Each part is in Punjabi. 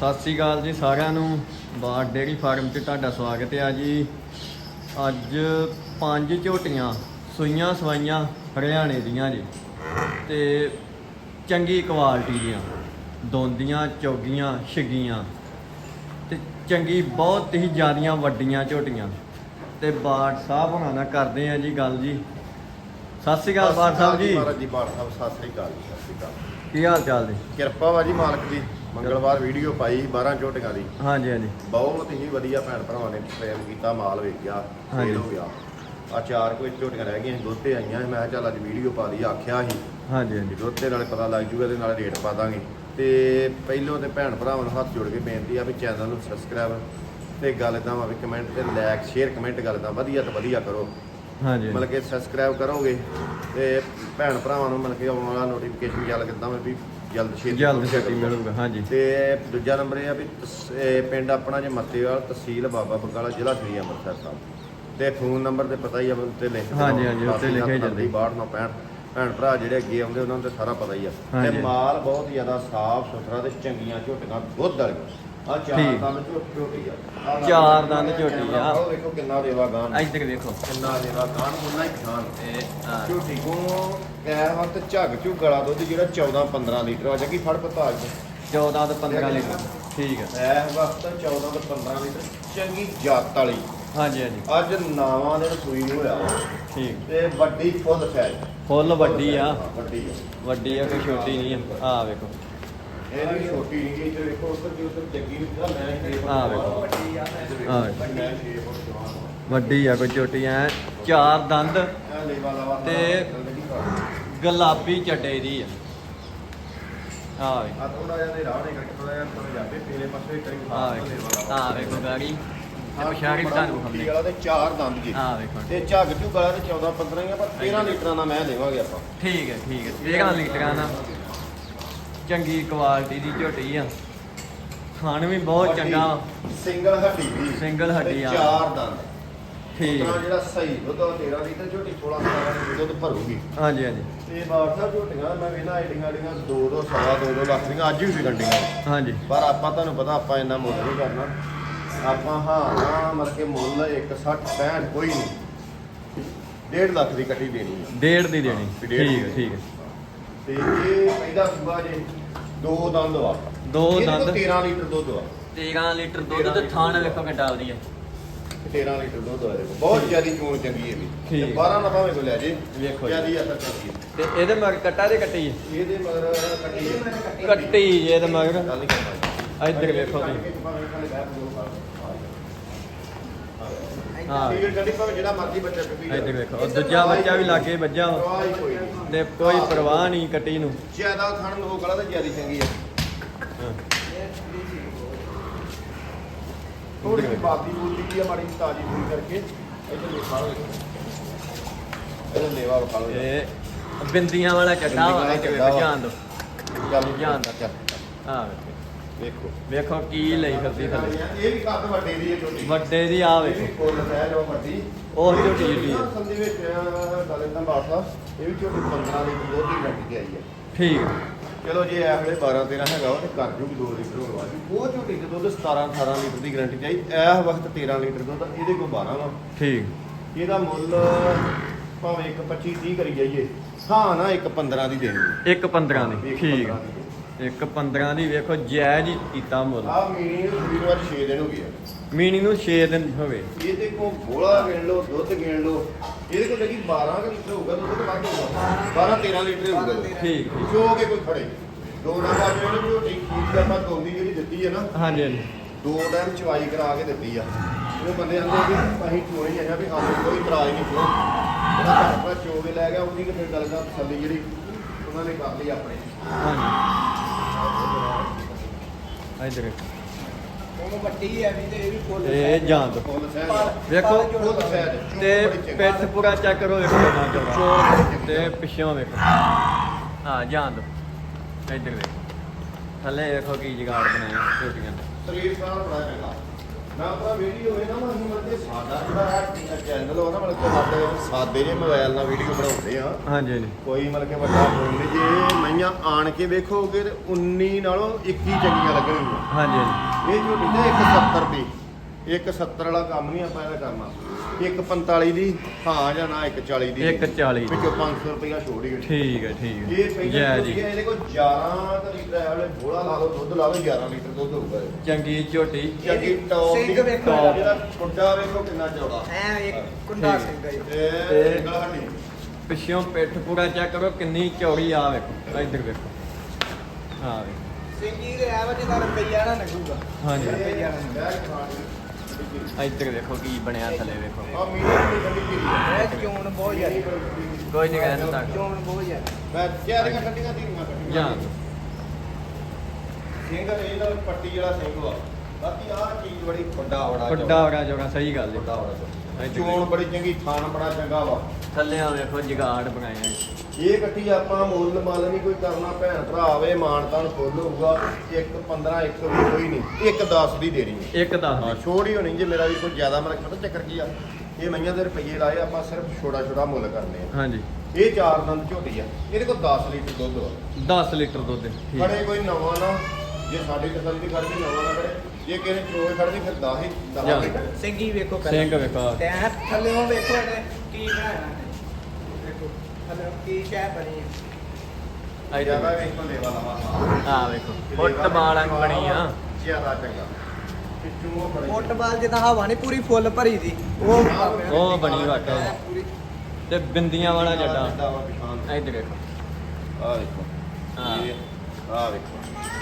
ਸਤਿ ਸ੍ਰੀ ਅਕਾਲ ਜੀ ਸਾਰਿਆਂ ਨੂੰ। ਬਾੜ ਡੇਅਰੀ ਫਾਰਮ 'ਚ ਤੁਹਾਡਾ ਸਵਾਗਤ ਹੈ ਜੀ। ਅੱਜ ਪੰਜ ਝੋਟੀਆਂ ਸੂਈਆਂ ਸਵਾਈਆਂ ਹਰਿਆਣੇ ਦੀਆਂ ਜੀ ਤੇ ਚੰਗੀ ਕੁਆਲਿਟੀ ਦੀਆਂ ਦੋਂਦੀਆਂ ਚੌਗੀਆਂ ਛਿੱਗੀਆਂ ਤੇ ਚੰਗੀ ਬਹੁਤ ਹੀ ਜ਼ਿਆਦੀਆਂ ਵੱਡੀਆਂ ਝੋਟੀਆਂ ਤੇ ਬਾੜ ਸਾਹਿਬ ਹੋਣਾ ਨਾਲ ਕਰਦੇ ਆ ਜੀ ਗੱਲ ਜੀ। ਸਤਿ ਸ੍ਰੀ ਅਕਾਲ ਬਾੜ ਸਾਹਿਬ ਜੀ। ਮਹਾਰਾਜ ਜੀ ਬਾੜ ਸਾਹਿਬ ਸਤਿ ਸ੍ਰੀ ਅਕਾਲ ਜੀ ਸਤਿ ਸ੍ਰੀ ਅਕਾਲ। ਕੀ ਹਾਲ ਚਾਲ ਜੀ? ਕਿਰਪਾ ਵਾ ਜੀ ਮਾਲਕ ਦੀ। ਮੰਗਲਵਾਰ ਵੀਡੀਓ ਪਾਈ 12 ਝੋਟੀਆਂ ਦੀ ਹਾਂਜੀ ਹਾਂਜੀ। ਬਹੁਤ ਹੀ ਵਧੀਆ ਭੈਣ ਭਰਾਵਾਂ ਨੇ ਪ੍ਰੇਮ ਕੀਤਾ ਮਾਲ ਵੇਚਿਆ। ਸੇਲ ਹੋ ਗਿਆ। ਆ ਚਾਰ ਕੋਈ ਝੋਟੀਆਂ ਰਹਿ ਗਈਆਂ ਸੀ, ਦੁੱਧ ਤੇ ਆਈਆਂ। ਮੈਂ ਚੱਲ ਅੱਜ ਵੀਡੀਓ ਪਾ ਲਈ ਆਖਿਆ ਸੀ ਹਾਂਜੀ ਹਾਂਜੀ। ਦੁੱਧ ਤੇ ਨਾਲੇ ਪਤਾ ਲੱਗ ਜੂਗਾ ਤੇ ਨਾਲੇ ਰੇਟ ਪਾ ਦਾਂਗੇ। ਤੇ ਪਹਿਲੋਂ ਤੇ ਭੈਣ ਭਰਾਵਾਂ ਨੂੰ ਹੱਥ ਜੋੜ ਕੇ ਬੇਨਤੀ ਆ ਵੀ ਚੈਨਲ ਨੂੰ ਸਬਸਕ੍ਰਾਈਬ ਤੇ ਗੱਲ ਤਾਂ ਵਾ ਵੀ ਕਮੈਂਟ ਤੇ ਲਾਇਕ ਸ਼ੇਅਰ ਕਮੈਂਟ ਗੱਲ ਤਾਂ ਵਧੀਆ ਤੋਂ ਵਧੀਆ ਕਰੋ। ਹਾਂਜੀ ਮਤਲਬ ਕਿ ਸਬਸਕ੍ਰਾਈਬ ਕਰੋਗੇ ਤੇ ਭੈਣ ਭਰਾਵਾਂ ਨੂੰ ਮਤਲਬ ਕਿ ਆਉਣ ਵਾਲਾ ਨੋਟੀਫਿਕੇਸ਼ਨ ਚੱਲ ਕਿਦਾਂ ਵੀ ਜਲਦ ਛੇਤੀ ਜਲਦ ਪਹੁੰਚਿਆ ਛੇਤੀ ਕਰੂਗਾ। ਮਿਲੂਗਾ ਹਾਂਜੀ ਤੇ ਦੂਜਾ ਨੰਬਰ ਇਹ ਆ ਵੀ ਤਸ- ਇਹ ਪਿੰਡ ਆਪਣਾ ਜੇ ਮੱਤੇਵਾਲ ਤਹਿਸੀਲ ਬਾਬਾ ਬਕਾਲਾ ਜ਼ਿਲ੍ਹਾ ਸ੍ਰੀ ਅੰਮ੍ਰਿਤਸਰ ਸਾਹਿਬ ਤੇ ਫੋਨ ਨੰਬਰ ਤੇ ਪਤਾ ਹੀ ਆ ਉੱਤੇ ਲਿਖ ਹਾਂਜੀ, ਹਾਂਜੀ, ਉੱਤੇ ਲਿਖਿਆ ਹੀ ਜਾਂਦਾ। 6265 ਭੈਣ ਭਰਾ ਜਿਹੜੇ ਅੱਗੇ ਆਉਂਦੇ ਉਹਨਾਂ ਨੂੰ ਤੇ ਸਾਰਾ ਪਤਾ ਹੀ ਆ ਹਾਂਜੀ। ਤੇ ਮਾਲ ਬਹੁਤ ਜ਼ਿਆਦਾ ਸਾਫ਼ ਸੁਥਰਾ ਤੇ ਚੰਗੀਆਂ ਝੋਟੀਆਂ ਦੁੱਧ ਵਾਲੀਆਂ ਆ ਚਾਰ ਠੀਕ। ਦੰਦ ਝੋ- ਝੋਟੀ ਆ। ਆਹ ਚਾਰ ਦੰਦ ਝੋਟੀ ਆ। ਆਹ ਵੇਖੋ ਕਿੰਨਾ ਦੇਵਾ ਗਾਂ ਇੱਧਰ ਦੇਖੋ। ਕਿੰਨਾ ਦੇਵਾ ਗਾਂ ਉਹਨਾਂ ਹੀ ਖਾਣ ਤੇ ਆਹ, ਝੋਟੀ ਕੋ ਕਹਿ ਵਕਤ ਝੱਗ ਝੁੱਗ ਵਾਲਾ ਦੁੱਧ ਜਿਹੜਾ 14 15 ਲੀਟਰ ਆ ਜੱਗੀ ਫੜ ਪਤਾ ਅੱਜ 14 ਤੋਂ 15 ਲੀਟਰ। ਠੀਕ ਹੈ ਇਸ ਵਕਤ 14 ਤੋਂ 15 ਲੀਟਰ। ਚੰਗੀ ਜਾਤ ਵਾਲੀ। ਹਾਂਜੀ ਹਾਂਜੀ। ਅੱਜ ਨਾਵਾਂ ਦੇ ਰਸੋਈ ਨੂੰ ਹੋਇਆ ਠੀਕ। ਤੇ ਵੱਡੀ ਫੁੱਲ ਸਾਈਜ਼ ਫੁੱਲ ਵੱਡੀ ਆ। ਵੱਡੀ ਆ। ਵੱਡੀ ਆ ਕੋਈ ਛੋਟੀ ਨਹੀਂ ਆ? ਆਹ ਵੇਖੋ। ਇਹ ਵੀ ਛੋਟੀ ਨਹੀਂ ਜੱਗੀ ਮੈਂ ਵੇਖੋ। ਵੱਡੀ ਆ ਆਹ ਵੇਖੋ। ਮੈਂ 6 ਫੁੱਟ ਜਵਾਨ ਆ ਵੱਡੀ ਆ ਕੋਈ ਛੋਟੀ ਐ ਚਾਰ ਦੰਦ ਤੇ- ਗੁਲਾਬੀ ਚੱਡੇ ਦੀ ਆ। ਆਹ ਵੇਖੋ। ਆ ਥੋੜਾ ਜਿਹਾ ਦੇ ਰਾਹ ਨੇ ਕਰਕੇ ਥੋੜਾ ਜਿਹਾ ਥੋੜਾ ਜਾਵੇ ਪੀਲੇ ਪਾਸੇ ਕਰੀ ਆਹ ਵੇਖੋ। ਆਹ ਵੇਖੋ ਗਾੜੀ। ਤੇ ਪਛਾੜੀ ਵੀ ਤੁਹਾਨੂੰ ਖਾਂਦੇ ਵਾਲਾ ਤੇ ਚਾਰ ਦੰਦ ਜੀ। ਆਹ ਵੇਖੋ। ਤੇ ਝੱਗ ਝੁੱਗ ਵਾਲਾ ਤੇ 14 15 ਹੀ ਆ ਪਰ 13 ਲੀਟਰਾਂ ਦਾ ਮੈਂ ਦੇਵਾਂਗੇ ਆਪਾਂ। ਠੀਕ ਹੈ ਠੀਕ ਹੈ। 13 ਲੀਟਰਾਂ ਦਾ। ਚੰਗੀ ਕੁਆਲਿਟੀ ਦੀ ਝੋਟੀ ਆ। ਖਾਣ ਵੀ ਬਹੁਤ ਚੰਗਾ। ਸਿੰਗਲ ਹੱਡੀ ਵੀ। Single ਹੱਡੀ ਆ। ਚਾਰ ਦੰਦ। ਠੀਕ। ਉਤਰਾ ਹੈ। ਜਿਹੜਾ ਸਹੀ ਦੁੱਧ ਉਹ 13 ਲੀਟਰ ਝੋਟੀ 16 17 ਲੀਟਰ ਦੁੱਧ ਭਰੂਗੀ। ਹਾਂਜੀ ਹਾਂਜੀ। ਤੇ ਸਾਹਿਬ ਝੋਟੀਆਂ ਮੈਂ ਵੇਖਣਾ ਆਈਡੀਆਂ ਆਈਡੀਆਂ 2 2 ਸਵਾ 2 2 ਲੱਖ ਦੀਆਂ ਅੱਜ ਵੀ ਵਿਕਣਡੀਆਂ ਹਾਂਜੀ। ਪਰ ਆਪਾਂ ਤੁਹਾਨੂੰ ਪਤਾ ਆਪਾਂ ਇੰਨਾ ਮੁੱਲ ਨਹੀਂ ਕਰਨਾ। ਆਪਾਂ ਹਾਂ ਹਾਂ ਮਤਲਬ ਕਿ ਮੁੱਲ 160 65 ਕੋਈ ਨਹੀਂ। 1.5 ਲੱਖ ਦੀ ਕੱਟੀ ਦੇਣੀ ਡੇਢ ਦੀ ਦੇਣੀ। ਠੀਕ ਹੈ ਦੀ। ਠੀਕ ਹੈ ਤੇ ਇਹ ਪਹਿਲਾ ਸੂਬਾ ਜੇ ਦੋ ਦੰਦ ਵਾ। ਦੋ ਇਹਦੇ ਕੋਲ ਦੰਦ। 13 ਲੀਟਰ ਦੁੱਧ ਵਾ। 13 ਲੀਟਰ ਦੁੱਧ ਤੇ ਥਾਣ ਵੇਖੋ ਕਿੱਡਾ ਵਧੀਆ। 13 ਲੀਟਰ ਦੁੱਧ ਆ ਦੇਖੋ ਬਹੁਤ ਜ਼ਿਆਦੀ ਚੋਣ ਚੰਗੀ ਹੈ ਵੀ ਠੀਕ। ਤੇ 12 ਨਾ ਭਾਵੇਂ ਕੋ ਲੈ ਜੇ। ਵੇਖੋ ਜੀ। ਜਿਆਦੀ ਅਸਰ ਚੰਗੀ ਹੈ ਤੇ ਇਹਦੇ ਮਗਰ ਕੱਟਾ ਦੇ ਕੱਟੀ ਹੈ ਇਹਦੇ ਮਗਰ ਕੱਟੀ। ਕੱਟੀ ਜੇ ਇਹਦੇ ਮਗਰ। ਗੱਲ ਨਹੀਂ ਕਰਦਾ ਇੱਧਰ ਵੇਖੋ ਤੁਸੀਂ। ਹਾਂ। ਟਿਕਟ ਗੱਡੀ ਭਾਵੇਂ ਜਿਹੜਾ ਮਰਜ਼ੀ ਬੱਚਾ ਚੁੱਕੀ ਇੱਧਰ ਵੇਖੋ ਉਹ ਦੂਜਾ ਬੱਚਾ ਵੀ ਲਾਗੇ ਵੱਜਾ ਵਾ। ਪਰਵਾਹ ਹੀ ਕੋਈ ਨਹੀਂ ਤੇ ਕੋਈ ਪਰਵਾਹ ਨਹੀਂ ਕੱਟੀ ਨੂੰ। ਜ਼ਿਆਦਾ ਖਾਣ ਨੂੰ ਗਲਾ ਤਾਂ ਜਿਆਦੀ ਚੰਗੀ ਹੈ ਹਾਂ। ਥੋੜੀ ਜਿਹੀ ਬਾਦੀ ਬੂਦੀ ਕੀ ਆ ਮਾੜੀ ਜਿਹੀ ਤਾਜੀ ਪੂਰੀ ਕਰਕੇ। ਇੱਧਰ ਵਿਖਾ ਲਓ ਇਹਦਾ ਲੇਵਾ ਵਿਖਾ ਲਓ ਇਹ ਬਿੰਦੀਆਂ ਵਾਲਾ ਚੱਡਾ ਵਾ ਬਿੰਦੀਆਂ ਵਾਲਾ ਚੱਡਾ ਵਾ। ਜਾਣ ਦੋ ਚੱਲ ਜਾਣ ਦਾ। ਚੱਲ। ਹਾਂ। ਵੇਖੋ। ਵੇਖੋ ਕੀ ਲਈ ਫਿਰਦੀ ਥੱਲੇ। ਇਹ ਵੀ ਕੱਦ ਵੱਡੇ ਦੀ ਹੈ ਛੋਟੀ ਵੱਡੇ ਦੀ ਆ ਇਹ ਵੇਖੋ। ਫੁੱਲ ਸਹਿਜ ਉਹ ਵੱਡੀ। ਉਹ ਝੋਟੀ ਹੈ। ਸੰਦੇ ਵਿੱਚ ਗੱਲ ਇਦਾਂ ਬਾਸਾ ਇਹ ਵੀ ਝੋਟੀ 15 ਲੀਟਰ ਦੁੱਧ ਦੀ ਗੱਡੀ ਤੇ ਆਈ ਹੈ। ਠੀਕ ਹੈ। ਚਲੋ ਜੇ ਇਹ ਵੇਲੇ 12 13 ਹੈਗਾ ਉਹ ਤੇ ਕਰ ਜੂਗੀ 2 ਲੀਟਰ ਹੋਰ ਵਾਜੀ ਉਹ ਝੋਟੀ ਦੇ ਦੁੱਧ 17 18 ਲੀਟਰ ਦੀ ਗਾਰੰਟੀ ਚਾਹੀ ਇਸ ਵਕਤ 13 ਲੀਟਰ ਦੁੱਧ ਇਹਦੇ ਕੋਲ 12 ਵਾ। ਠੀਕ ਇਹਦਾ ਮੁੱਲ ਭਾਵੇਂ ਇੱਕ 25 30 ਕਰੀ ਜਾਈਏ ਹਾਂ ਨਾ ਇੱਕ 15 ਦੀ ਦੇਣੀ ਹੈ। ਇੱਕ 15 ਦੀ ਠੀਕ 15 ਦੀ। ਇੱਕ 15 ਦੀ ਵੇਖੋ ਜਾਇਜ਼ ਹੀ ਕੀਤਾ ਮੁੱਲ। ਆਹ ਮੀਣੀ ਨੂੰ ਸਰੀਰ ਵਾਰ 6 ਦਿਨ ਹੋ ਗਏ ਆ। ਮੀਨੀ ਨੂੰ 6 ਦਿਨ ਹੋਵੇ। ਇਹਦੇ ਕੋਲ ਗੋਲਾ ਗਿਣ ਲਓ ਦੁੱਧ ਗਿਣ ਲਓ ਇਹਦੇ ਕੋਲ ਲੱਗੀ 12 ਕੁ ਲੀਟਰ ਹੋਊਗਾ ਦੁੱਧ ਤਾਂ ਵੱਧ ਹੋਊਗਾ। 12 13 ਲੀਟਰ ਹੋਊਗਾ। ਠੀਕ ਠੀਕ। ਜੋ ਕੇ ਕੋਈ ਖੜੇ। ਦੋ ਨਾ ਬਾਜੂ ਇਹਨੂੰ ਝੋਟੀ ਖੀਰ ਆਪਾਂ ਦੋਂਦੀ ਜਿਹੜੀ ਦਿੱਤੀ ਹੈ ਨਾ ਹਾਂਜੀ ਹਾਂਜੀ। ਦੋ ਟਾਈਮ ਚਵਾਈ ਕਰਾ ਕੇ ਦਿੱਤੀ ਆ। ਉਹ ਬੰਦੇ ਆਂਦੇ ਵੀ ਅਸੀਂ ਚੋਣੀ ਆਇਆ ਵੀ ਸਾਨੂੰ ਕੋਈ ਇਤਰਾਜ਼ ਨਹੀਂ ਚੋ ਜਿਹੜਾ ਘਰ ਦਾ ਚੋ ਕੇ ਲੈ ਗਿਆ ਉਹਦੀ ਕਿ ਫਿਰ ਗੱਲ ਦਾ ਤਸੱਲੀ ਜਿਹੜੀ ਉਹਨਾਂ ਨੇ ਕਰ ਲਈ ਆਪਣੇ। ਹਾਂਜੀ। ਇੱਧਰ। ਵੇਖੋ। ਉਹ ਵੱਡੀ ਹੈ ਵੀ ਤੇ ਇਹ ਵੀ ਫੁੱਲ ਇਹ ਜਾਣ ਦੋ ਫੁੱਲ ਸਹਿਜ। ਵੇਖੋ ਫੁੱਲ ਸਹਿਜ। ਚੋਣ ਤੇ ਬੜੀ ਚੰਗੀ। ਪਿੱਠ ਪੂਰਾ ਚੈੱਕ ਕਰੋ ਵੇਖੋ ਕਿੰਨਾ ਚੌੜਾ ਤੇ ਪਿੱਛੋਂ ਵੇਖੋ। ਹਾਂ ਜਾਣ ਦੋ ਇੱਧਰ ਵੇਖੋ। ਥੱਲੇ ਵੇਖੋ ਕੀ ਜਗਾੜ ਬਣਾਇਆ ਝੋਟੀਆਂ ਦਾ। ਸਰੀਰ ਸਾਰਾ ਬੜਾ ਚੰਗਾ। ਨਾ ਆਪਣਾ ਵੀਡੀਓ ਹੋਵੇ ਨਾ ਅਸੀਂ ਮਤਲਬ ਕਿ। ਸਾਡਾ ਜਿਹੜਾ ਚੈਨਲ ਉਹ ਨਾ ਮਤਲਬ ਕਿ ਸਾਡੇ ਸਾਦੇ ਜਿਹੇ ਮੋਬਾਈਲ ਨਾਲ ਵੀਡੀਓ ਬਣਾਉਂਦੇ ਆ। ਹਾਂਜੀ ਹਾਂਜੀ। ਕੋਈ ਮਤਲਬ ਕਿ ਵੱਡਾ ਫੋਨ ਨਹੀਂ ਜੇ ਮਈਆਂ ਆਣ ਕੇ ਵੇਖੋਗੇ ਤੇ 19 ਨਾਲੋਂ 21 ਚੰਗੀਆਂ ਲੱਗਣਗੀਆਂ। ਹਾਂਜੀ ਹਾਂਜੀ। ਇਹ ਝੋਟੀ ਤੇ 170 ਦੀ 170 ਵਾਲਾ ਕੰਮ ਨਹੀਂ ਆਪਾਂ ਇਹਦਾ ਕਰਨਾ। 145 ਦੀ ਹਾਂ ਜਾਂ ਨਾ 140 ਦੀ। 140 ਦੀ। ਵਿੱਚੋਂ 500 ਰੁਪਇਆ ਛੋੜ ਹੀ ਹੋਣੀ। ਠੀਕ ਹੈ ਠੀਕ ਹੈ। ਇਹ ਪਹਿਲਾਂ ਜੈ ਝੋਟੀ ਜੀ। ਹੈ, ਇਹਦੇ ਕੋਲ 11 ਤਾਂ ਲੀਟਰ ਹੈ ਵਾਲੇ ਥੋੜਾ ਲਾ ਲਓ ਦੁੱਧ ਲਾ ਲਓ 11 ਲੀਟਰ ਦੁੱਧ ਹੋਊਗਾ ਇਹ। ਚੰਗੀ ਝੋਟੀ। ਚੰਗੀ ਟੌਪ ਦੀ। ਸਿੰਘ ਵੇਖੋ ਟੌਪ ਇਹਦਾ ਕੁੰਡਾ ਵੇਖੋ ਕਿੰਨਾ ਚੌੜਾ। ਐ ਇੱਕ ਕੁੰਡਾ ਠੀਕ। ਸਿੰਘ ਹੈ ਜੀ। ਤੇ ਤੇ- ਉਂਗਲ ਹੱਡੀ ਪਿੱਛੋਂ ਪਿੱਠ ਪੂਰਾ ਚੈੱਕ ਕਰੋ ਕਿੰਨੀ ਚੌੜੀ ਆ ਵੇਖੋ। ਇੱਧਰ ਵੇਖੋ। ਹਾਂ ਵੇਖੋ। ਸਿੰਘੀ ਦੇ ਐ ਵਜੇ ਦਾ ਰੁਪਈਆ ਨਾ ਲੱਗੂਗਾ। ਹਾਂਜੀ। ਰੁਪਈਆ ਨਾ ਬੈਗ ਖਾਣੀ ਇੱਧਰ ਵੇਖੋ ਕੀ ਬਣਿਆ ਥੱਲੇ ਵੇਖੋ। ਆ ਇਹ ਚੋਣ ਬਹੁਤ ਜ਼ਿਆਦਾ। ਕੋਈ ਨਹੀਂ ਕਹਿ ਸਕਦਾ ਚੋਣ ਬਹੁਤ ਜ਼ਿਆਦਾ। ਮੈਂ ਕਿਹਾ ਦੀਆਂ ਠੰਡੀਆਂ ਦੀਆਂ ਕੱਟੀਆਂ ਜਾਂ। ਸਿੰਘ ਇਹਦਾ ਪੱਟੀ ਜਿਹੜਾ ਸਿੰਘ ਵਾ ਬਾਕੀ ਆਹ ਚੀਜ਼ ਬੜੀ ਵੱਡਾ ਬੜਾ ਵੱਡਾ ਬੜਾ ਜੋਗਾ ਸਹੀ ਗੱਲ ਵੱਡਾ ਹੈ ਬੜਾ ਇੱਧਰ ਚੋਣ ਬੜੀ ਚੰਗੀ ਥਾਨ ਬੜਾ ਚੰਗਾ ਵਾ। ਥੱਲੇ ਆ ਵੇਖੋ ਜਗਾੜ ਬਣਾਏ ਆ। ਇਹ ਇਕੱਠੀ ਆਪਾਂ ਮੁੱਲ ਮੱਲ ਨਹੀਂ ਕੋਈ ਕਰਨਾ ਭੈਣ ਭਰਾ ਆਵੇ ਮਾਨਤਾਨ ਫੁੱਲ ਹੋਊਗਾ ਇੱਕ 15 ਇੱਕ ਵੀ ਕੋਈ ਨਹੀਂ। ਇੱਕ 10 ਦੀ ਦੇਣੀ ਹੈ। ਇੱਕ ਦੱਸ ਹਾਂ ਦੇ। ਛੋੜ ਹੀ ਹੋਣੀ ਜੇ ਮੇਰਾ ਵੀ ਕੋਈ ਜ਼ਿਆਦਾ ਮਤਲਬ ਪਤਾ ਚੱਕਰ ਕੀ ਆ? ਇਹ ਮਈਆਂ ਦੇ ਰੁਪਈਏ ਲਾਏ ਆਪਾਂ ਸਿਰਫ ਛੋੜਾ ਛੋੜਾ ਮੁੱਲ ਕਰਨੇ ਆ। ਹਾਂਜੀ। ਇਹ ਚਾਰ ਦੰਦ ਝੋਟੀ ਆ। ਇਹਦੇ ਕੋਲ 10 ਲੀਟਰ ਦੁੱਧ ਵਾ। 10 ਲੀਟਰ ਦੁੱਧ ਠੀਕ ਖੜੇ ਕੋਈ ਨਵਾਂ ਨਾ ਜੇ ਸਾਡੀ ਤਸੱਲੀ ਦੀ ਖੜਦੀ ਨਵਾਂ ਨਾ ਖੜੇ ਜੇ ਕਿਸੇ ਨੇ ਚੋਏ ਖੜਦੀ ਫਿਰ 10 ਹੀ 10 ਜਾਂ। ਲੀਟਰ ਸਿੰਘੀ ਵੇਖੋ ਸਿੰਘ ਵੇਖੋ ਤੇ ਐ ਥੱਲੇੋਂ ਵੇਖੋ ਇਹਨੇ ਕੀ ਬਣਾਇਆ ਵੇਖੋ ਥੱਲੇ ਕੀ ਸ਼ੈ ਬਣੀ ਹੈ ਜ਼ਿਆਦਾ ਇੱਧਰ ਵੇਖੋ ਲੈਵਾ ਲਵਾ। ਆ ਵੇਖੋ। ਫੁੱਟਬਾਲ ਵਾਂਗ ਬਣੀ ਆ। ਜ਼ਿਆਦਾ ਚੰਗਾ। ਪਿੱਛੋਂ ਉਹ ਬੜੀ ਫੁੱਟਬਾਲ ਜਿੱਦਾਂ ਹਵਾ ਨਹੀਂ ਪੂਰੀ ਫੁੱਲ ਭਰੀ ਦੀ। ਉਹ ਉਹ ਬਣੀ ਵਾਕਿਆ ਪੂਰੀ। ਤੇ ਬਿੰਦੀਆਂ ਵਾਲਾ ਜੱਡਾ। ਜੱਡਾ ਵਾ ਪਿਛਾਂਹ ਇੱਧਰ ਵੇਖੋ। ਆ ਵੇਖੋ। ਹਾਂ। ਇਹ ਆ ਵੇਖੋ।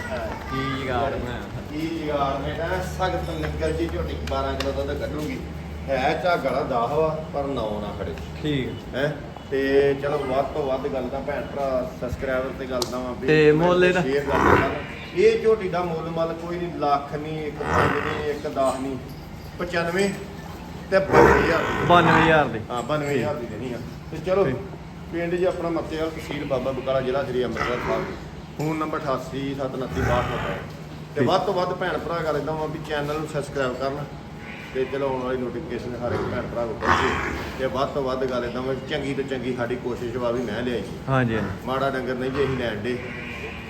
ਕੀ ਜਗਾੜ ਬਣਾਇਆ ਕੀ ਜਗਾੜ ਨੇ ਨਾ ਸਖਤ ਨਿੱਗਰ ਜੀ ਝੋਟੀ 12 ਕਿਲੋ ਦੁੱਧ ਕੱਢੂਗੀ। ਹੈ ਝਾਗੜਾ 10 ਵਾ ਪਰ 9 ਨਾ ਖੜੇ। ਠੀਕ। ਹੈ? ਤੇ ਚਲੋ ਵੱਧ ਤੋਂ ਵੱਧ ਗੱਲ ਤਾਂ ਭੈਣ ਭਰਾ ਸਬਸਕ੍ਰਾਈਬਰ ਤੇ ਗੱਲ ਤਾਂ ਵਾ ਤੇ ਮੁੱਲ ਇਹਦਾ? ਸ਼ੇਅਰ ਕਰਦੇ ਰਹਿਣਾ। ਇਹ ਝੋਟੀ ਦਾ ਮੁੱਲ ਮੱਲ ਕੋਈ ਨਹੀਂ ਲੱਖ ਨਹੀਂ ਇੱਕ ਪੰਜ ਨਹੀਂ ਇੱਕ 10 ਨਹੀਂ 95 ਤੇ 52000 92000 ਦੀ। ਹਾਂ 92000 ਦੀ ਦੇਣੀ ਆ। ਤੇ ਚਲੋ। ਪਿੰਡ ਜੀ ਆਪਣਾ ਮੱਤੇਵਾਲ ਤਹਿਸੀਲ ਬਾਬਾ ਬਕਾਲਾ ਜ਼ਿਲ੍ਹਾ ਸ੍ਰੀ ਅੰਮ੍ਰਿਤਸਰ ਸਾਹਿਬ। ਫੋਨ ਨੰਬਰ 887996 ਤੇ। ਵੱਧ ਤੋਂ ਵੱਧ ਭੈਣ ਭਰਾ ਕਰ ਇਦਾਂ ਵਾ ਵੀ ਚੈਨਲ ਨੂੰ ਸਬਸਕ੍ਰਾਈਬ ਕਰਨ ਤੇ ਚਲੋ ਆਉਣ ਵਾਲੀ ਨੋਟੀਫਿਕੇਸ਼ਨ ਹਰ ਇੱਕ ਭੈਣ ਭਰਾ ਕੋਲ ਪਹੁੰਚੇ ਤੇ ਵੱਧ ਤੋਂ ਵੱਧ ਗੱਲ ਇਦਾਂ ਵਾ ਚੰਗੀ ਤੋਂ ਚੰਗੀ ਸਾਡੀ ਕੋਸ਼ਿਸ਼ ਵਾ ਵੀ ਮੈਂ ਲਿਆਈ। ਹਾਂਜੀ ਹਾਂਜੀ। ਮਾੜਾ ਡੰਗਰ ਨਹੀਂ ਜੇ ਅਸੀਂ ਲੈਣ ਦੇ।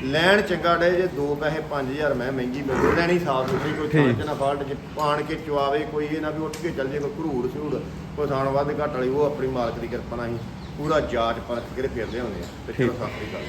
ਲੈਣ ਚੰਗਾ ਡੇ ਜੇ ਦੋ ਪੈਸੇ 5000 ਮੈਂ ਮਹਿੰਗੀ ਮਿਲਦੀ ਲੈਣੀ ਸਾਫ਼ ਸੁਥਰੀ ਕੋਈ। ਚ ਨਾ ਫਾਲਟ ਜੇ ਪਾਣ ਕੇ ਚਵਾਵੇ ਕੋਈ ਇਹ ਨਾ ਵੀ ਉੱਠ ਕੇ ਚੱਲ ਜੇ ਕੋਈ ਘਰੂੜ ਸਰੂੜ ਕੋਈ ਥਾਣ ਵੱਧ ਘੱਟ ਵਾਲੀ ਉਹ ਆਪਣੀ ਮਾਲਕ ਦੀ ਕਿਰਪਾ ਨਾਲ ਹੀ ਪੂਰਾ ਜਾਂਚ ਪਰਖ ਕੇ ਫਿਰ ਲਿਆਉਂਦੇ ਆ। ਤੇ ਚਲੋ। ਸਤਿ ਸ੍ਰੀ ਅਕਾਲ